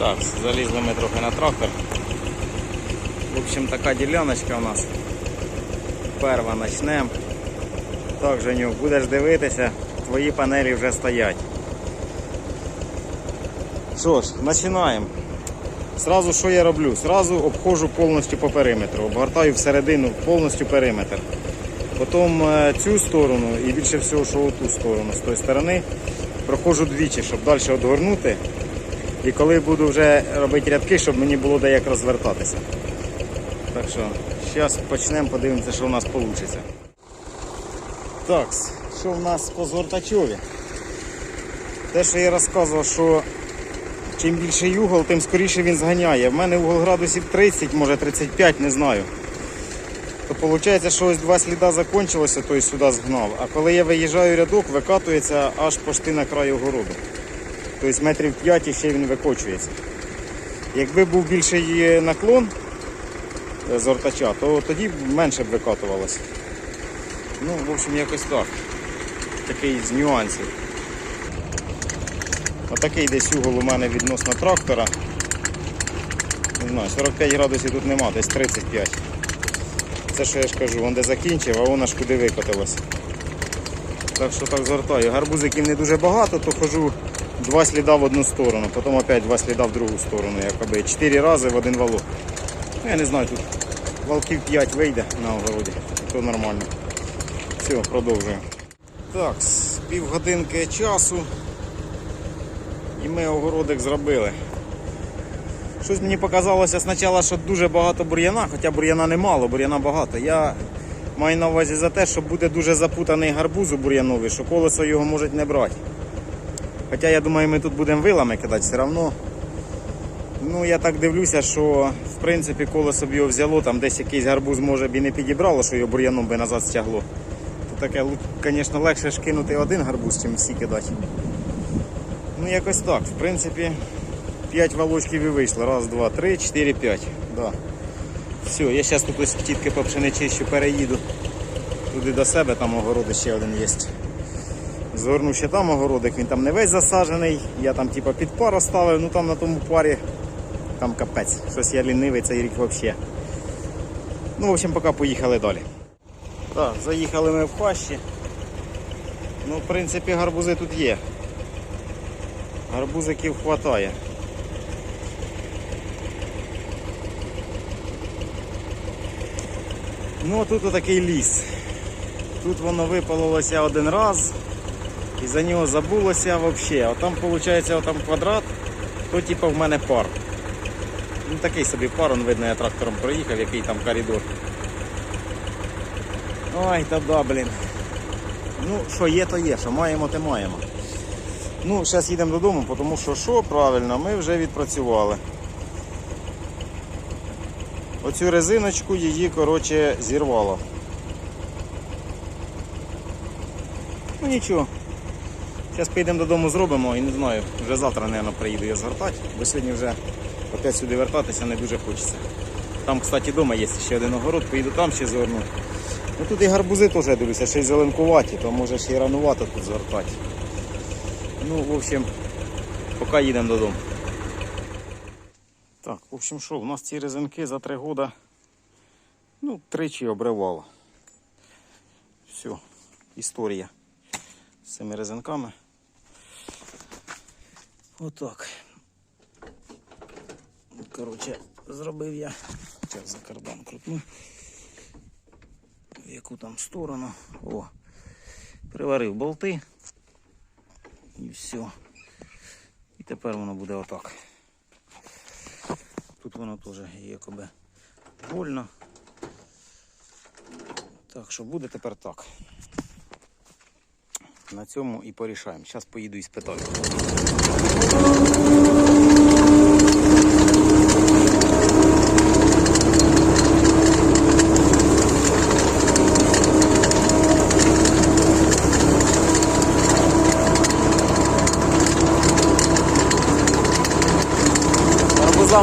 Так, залізли ми трохи на трактор. В общем, така діляночка у нас. Перва почнемо. Так, Женю, будеш дивитися, твої панелі вже стоять. Що ж, починаємо. Сразу що я роблю? Сразу обходжу повністю по периметру, обгортаю всередину повністю периметр. Потім е, цю сторону і більше всього, що оту сторону, з тої сторони, проходжу двічі, щоб далі одгорнути. І коли буду вже робити рядки, щоб мені було де як розвертатися. Так що, зараз почнемо, подивимося, що у нас вийде. Так, що в нас по згортачові? Те, що я розказував, що чим більший угол, тим скоріше він зганяє. В мене угол градусів 30, може 35, не знаю. То виходить, що ось два сліда закінчилося, той сюди згнав. А коли я виїжджаю рядок, викатується аж почти на краю городу. Тобто метрів 5 і ще він викочується. Якби був більший наклон е, з ортача, то тоді менше б викатувалося. Ну, в общем, якось так. Такий з нюансів. Отакий десь угол у мене відносно трактора. Не знаю, 45 градусів тут нема, десь 35. Це що я ж кажу, вон де закінчив, а вона ж куди викотилась. Так що так згортаю. Гарбузиків не дуже багато, то хожу два сліда в одну сторону, потім опять два сліда в другу сторону, якоби. Чотири рази в один валок. Ну, я не знаю, тут валків 5 вийде на огороді, то нормально. Все, продовжуємо. Так, з півгодинки часу. І ми огородик зробили. Щось мені показалося спочатку, що дуже багато бур'яна, хоча бур'яна немало, бур'яна багато. Я маю на увазі за те, що буде дуже запутаний гарбуз у бур'янові, що колесо його можуть не брати. Хоча я думаю, ми тут будемо вилами кидати все одно. Ну, я так дивлюся, що в принципі колесо б його взяло, там десь якийсь гарбуз може б і не підібрало, що його бур'яном би назад стягло. То таке, звісно, легше ж кинути один гарбуз, чим всі кидати. Ну якось так. В принципі, 5 волочків і вийшло. Раз, два, три, чотири, п'ять. Да. Все, я зараз тут ось тітки по пшеничищу переїду туди до себе, там огороди ще один є. Згорну ще там огородик, він там не весь засаджений. Я там типа під пару ставив, ну там на тому парі там капець. Щось я лінивий цей рік взагалі. Ну, в общем, поки поїхали далі. Так, заїхали ми в пащі. Ну, в принципі, гарбузи тут є. Гарбузиків хватає. Ну а тут отакий ліс. Тут воно випалилося один раз і за нього забулося взагалі. А там виходить отам квадрат, то типу в мене пар. Ну такий собі пар, он видно, я трактором проїхав, який там коридор. Ой, та да, блін. Ну, що є, то є, що маємо, то маємо. Ну, зараз їдемо додому, тому що що правильно, ми вже відпрацювали. Оцю резиночку її, коротше, зірвало. Ну нічого. Зараз поїдемо додому, зробимо і не знаю, вже завтра, мабуть, приїду я згортати, бо сьогодні вже опять сюди вертатися не дуже хочеться. Там, кстати, вдома є ще один огород, поїду там ще згорну. Ну тут і гарбузи теж дивлюся, ще й зеленкуваті, то може ще й ранувато тут згортати. Ну, в общем, поки їдемо додому. Так, в общем, що, у нас ці резинки за три роки, ну, тричі обривало. Все, історія з цими резинками. Отак. Коротше, зробив я. Зараз за кардан крутну. В яку там сторону. О, приварив болти. І все. І тепер воно буде отак. Тут воно теж якоби вольно. Так що буде тепер так. На цьому і порішаємо. Зараз поїду і спитаю.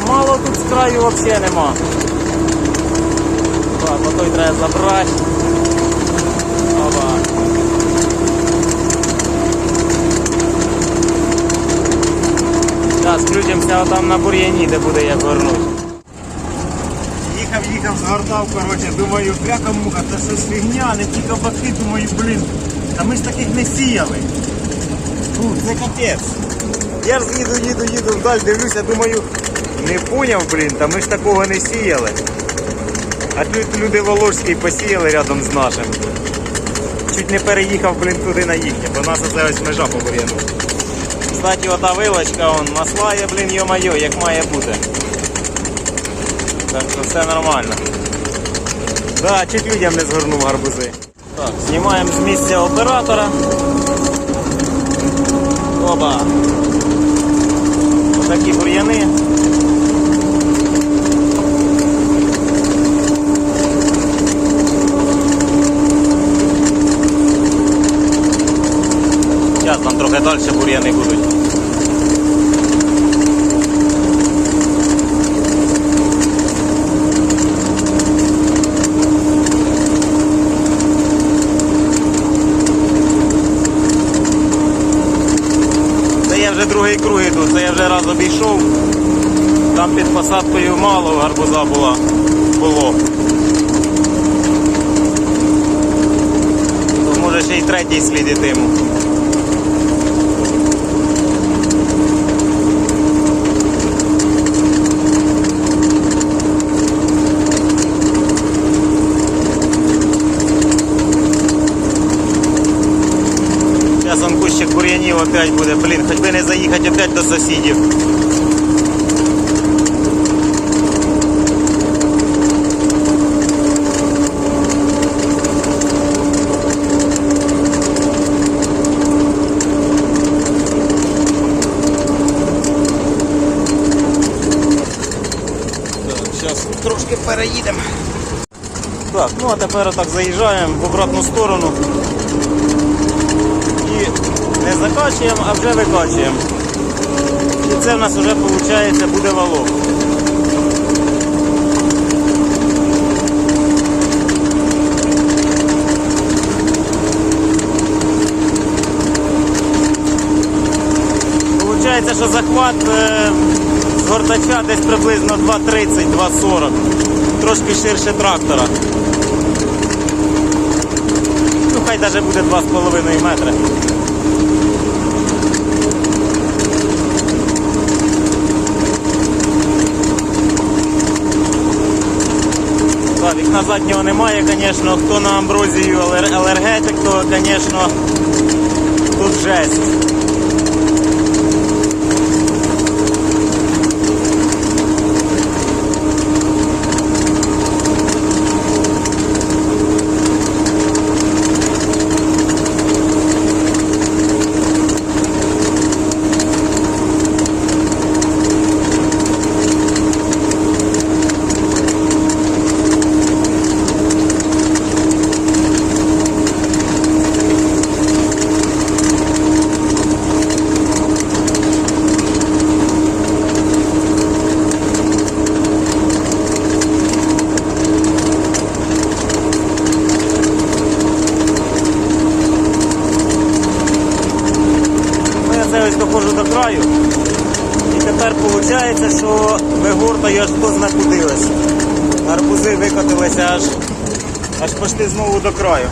Мало тут з краю взагалі нема. Так, а той треба забрати. Оба. Зараз Включимося там на бур'яні, де буде як горнуть. Їхав, їхав, згортав, коротше, думаю, бляха муха, це щось фігня, не ті кабаки, думаю, блін. Та ми ж таких не сіяли. Фу, це капець. Я ж їду, їду, їду вдаль, дивлюся, думаю, не поняв, блін, та ми ж такого не сіяли. А тут люди Воложський посіяли рядом з нашим. Чуть не переїхав, блін, туди на їхнє, бо нас оце ось межа по бур'яну. Кстати, ота вилочка, он маслає, блін, йо-майо, як має бути. Так що все нормально. Да, чуть людям не згорнув гарбузи. Так, знімаємо з місця оператора. Оба. Такі бур'яни. Зараз там трохи далі бур'яни будуть. Це я вже другий круг іду, це я вже раз обійшов. Там під посадкою мало гарбуза була, було. То може ще й третій слід ітиму. Зараз он кущик опять буде, блін, хоч би не заїхати опять до сусідів. Зараз трошки переїдемо. Так, ну а тепер отак заїжджаємо в обратну сторону закачуємо, а вже викачуємо. І це в нас вже виходить буде валок. Получається, що захват е, з гортача десь приблизно 2,30-2,40. Трошки ширше трактора. Ну, хай навіть буде 2,5 метри. Вікна заднього немає, звісно. Хто на амброзію алергетик, то, звісно, тут жесть. Ну, я це ось доходжу до краю. І тепер виходить, що вигортаю аж хто зна куди ось. Гарбузи викотилися аж, аж почти знову до краю.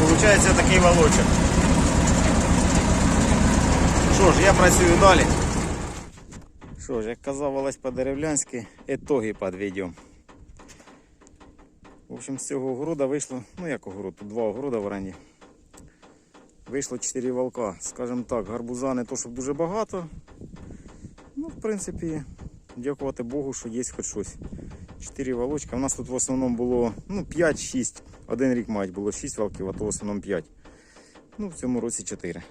Получається такий волочок. Що ж, я працюю далі. Що ж, як казав Олесь по-деревлянськи, етоги підведемо. В общем, з цього огорода вийшло, ну як огород, тут два огорода в оренді. Вийшло 4 волка. Скажімо так, гарбуза не то, щоб дуже багато. Ну, в принципі, дякувати Богу, що є хоч щось. 4 волочка. У нас тут в основному було ну, 5-6. Один рік мать було 6 волків, а то в основному 5. Ну, в цьому році 4.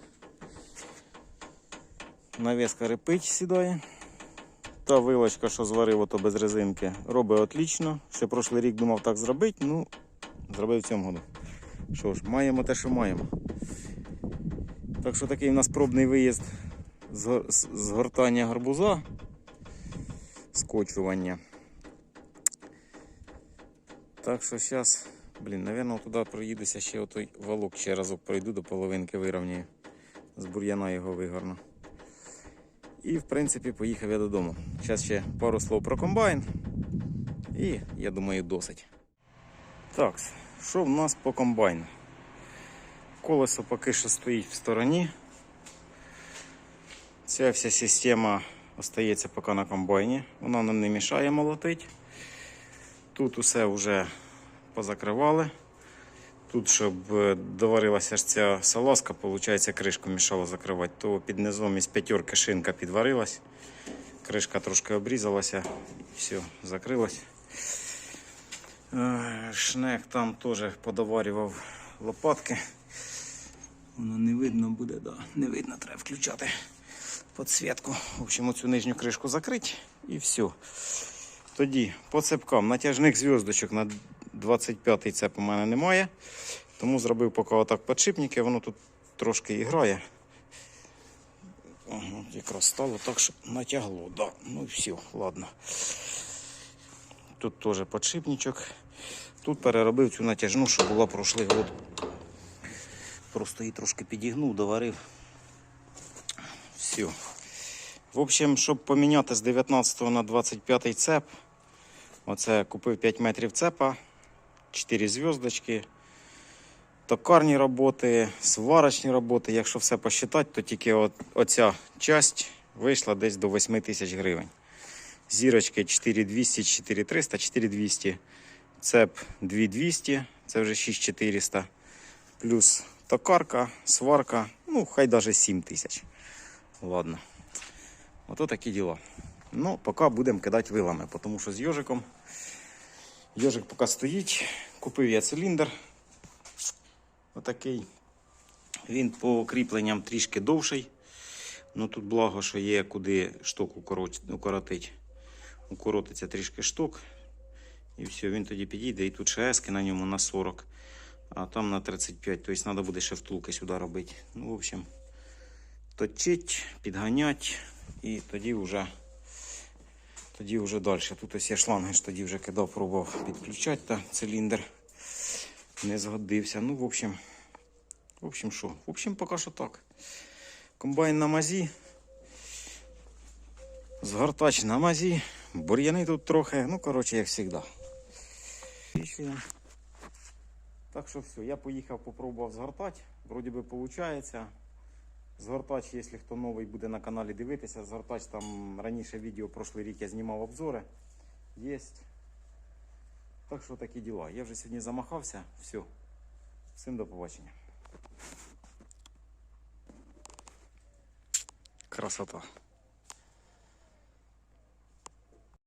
Навеска репить сідає. Та вилочка, що зварив ото без резинки, робить отлично. Ще прошлий рік думав так зробити, ну, зробив в цьому году. Що ж, маємо те, що маємо. Так що такий у нас пробний виїзд з гор- з згортання гарбуза, скочування. Так що зараз, блін, напевно, туди проїдуся ще отой валок ще разок пройду до половинки вирівняю. З бур'яна його вигорну. І, в принципі, поїхав я додому. Зараз ще пару слов про комбайн. І я думаю, досить. Так, що в нас по комбайну? Колесо поки що стоїть в стороні. Ця вся система остається поки на комбайні. Вона нам не мішає молотити. Тут усе вже позакривали. Тут, щоб е, доварилася ж ця салазка, виходить, кришку мішало закривати, то під низом із п'ятерки шинка підварилась. Кришка трошки обрізалася і все, закрилась. Е, Шнек там теж подоварював лопатки. Воно не видно буде, да. Не видно, треба включати підсвітку. В общем, оцю нижню кришку закрити і все. Тоді по цепкам натяжних зв'язочок на 25-й цеп у мене немає. Тому зробив поки отак підшипники, воно тут трошки і грає. Якраз стало так, щоб натягло. Да. Ну і все, ладно. Тут теж підшипничок. Тут переробив цю натяжну, що була прошлий год. Просто її трошки підігнув, доварив. Все. В общем, щоб поміняти з 19 на 25 цеп, оце купив 5 метрів цепа, 4 зв'язочки, токарні роботи, сварочні роботи. Якщо все посчитати, то тільки от, оця часть вийшла десь до 8 тисяч гривень. Зірочки 4200, 4300, 4200, цеп 2200, це вже 6400, плюс токарка, сварка, ну хай навіть 7 тисяч. Ладно. Ото такі діла. Ну, поки будемо кидати вилами, тому що з йожиком. Йожик поки стоїть. Купив я циліндр. Отакий. Він по кріпленням трішки довший. Ну тут благо, що є куди шток укорот- укоротить. Укоротиться трішки шток. І все, він тоді підійде. І тут ще ески на ньому на 40, а там на 35. Тобто треба буде ще втулки сюди робити. Ну, в общем, точить, підганять і тоді вже, тоді вже далі. Тут ось я шланги ж тоді вже кидав, пробував підключати та циліндр. Не згодився. Ну, в общем, в общем, що? В общем, поки що так. Комбайн на мазі. Згортач на мазі. Бур'яни тут трохи. Ну, коротше, як завжди. Так що все, я поїхав, попробував згортати. Вроді би виходить. Згортач, якщо хто новий буде на каналі дивитися, згортач там раніше відео прошлий рік я знімав обзори. Є. Так що такі діла. Я вже сьогодні замахався. Все. Всім до побачення. Красота.